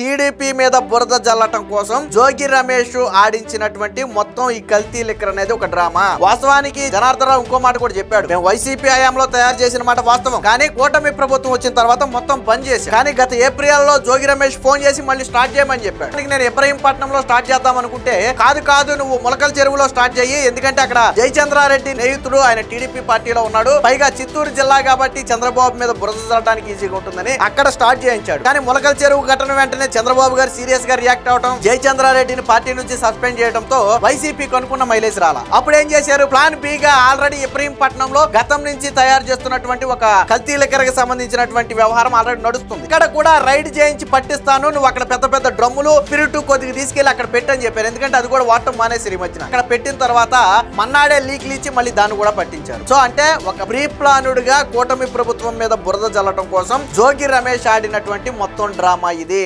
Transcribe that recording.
TDP మీద బురద జల్లటం కోసం జోగి రమేష్ ఆడించినటువంటి మొత్తం ఈ కల్తీ లిక్కర్ అనేది ఒక డ్రామా. వాస్తవానికి జనార్దనరావు ఇంకో మాట కూడా చెప్పాడు. మేము వైసీపీ హయాంలో తయారు చేసిన మాట వాస్తవం. కానీ కూటమి ప్రభుత్వం వచ్చిన తర్వాత మొత్తం బంద్ చేసి కానీ గత ఏప్రిల్లో జోగి రమేష్ ఫోన్ చేసి మళ్ళీ స్టార్ట్ చేయమని చెప్పాడు. దానికి నేను ఇబ్రహీంపట్నంలో స్టార్ట్ చేద్దాం అనుకుంటే కాదు కాదు నువ్వు మొలకల చెరువులో స్టార్ట్ చేయి. ఎందుకంటే అక్కడ జయచంద్రారెడ్డి స్నేహితుడు ఆయన టీడీపీ పార్టీలో ఉన్నాడు. పైగా చిత్తూరు జిల్లా కాబట్టి చంద్రబాబు మీద బురద జల్లటానికి ఈజీగా ఉంటుందని అక్కడ స్టార్ట్ చేయించాడు. కానీ మొలకల చెరువు ఘటన వెంటనే చంద్రబాబు గారు సీరియస్గా రియాక్ట్ అవడం జయచంద్రారెడ్డిని పార్టీ నుంచి సస్పెండ్ చేయడంతో వైసీపీ కనుక్కున్న మైలేజ్ రాల. అప్పుడు ఏం చేశారు? ప్లాన్ బి గా ఆల్రెడీ ఇబ్రహీంపట్నంలో గతం నుంచి తయారు చేస్తున్నటువంటి ఒక కల్తీ లెక్కరకు సంబంధించినటువంటి వ్యవహారం ఆల్రెడీ నడుస్తుంది. ఇక్కడ కూడా రైడ్ చేయించి పట్టిస్తాను నువ్వు అక్కడ పెద్ద పెద్ద డ్రమ్ములు స్పిరిట్ కొద్దిగా తీసుకెళ్ళి అక్కడ పెట్టని చెప్పారు. ఎందుకంటే అది కూడా వాడటం మానేసి ఈ మధ్యన. అక్కడ పెట్టిన తర్వాత మన్నాడే లీక్లు ఇచ్చి మళ్ళీ దాన్ని కూడా పట్టించారు. సో అంటే ఒక ప్రీ ప్లానుడ్గా కూటమి ప్రభుత్వం మీద బురద జల్లటం కోసం జోగి రమేష్ ఆడినటువంటి మొత్తం డ్రామా ఇది.